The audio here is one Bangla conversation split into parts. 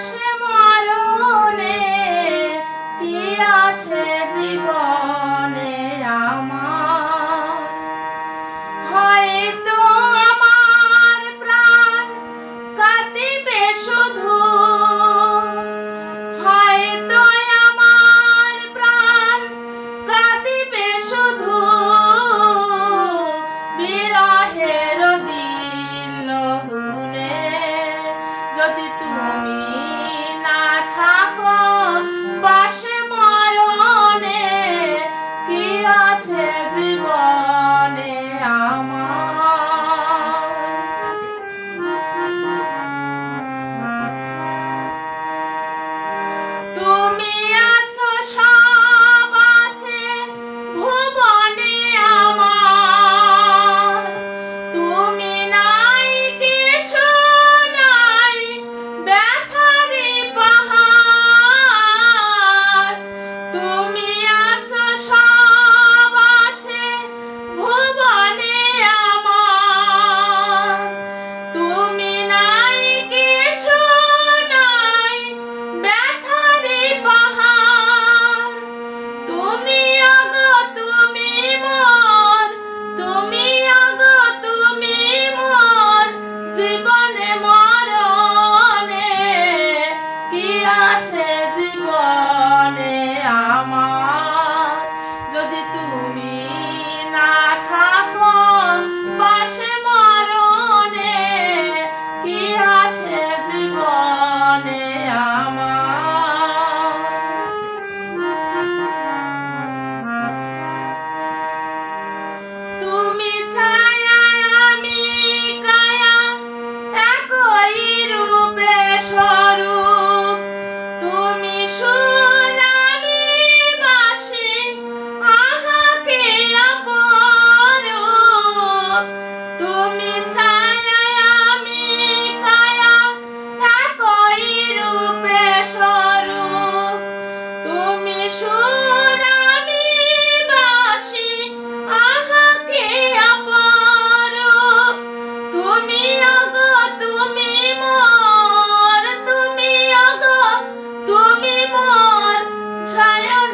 আসে মরণে কি আছে জীবনে আমার। হয়তো আমার প্রাণ কাঁদিবে শুধু, হয়তো আমার প্রাণ যদি তুমি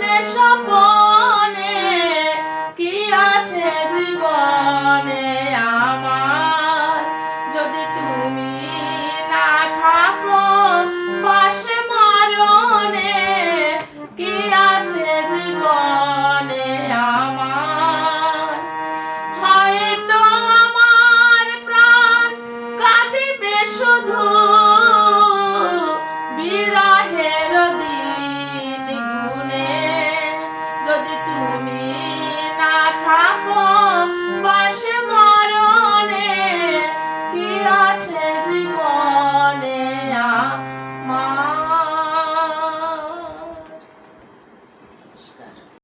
স্বপ্নে স্বপনে কি আছে জীবনে?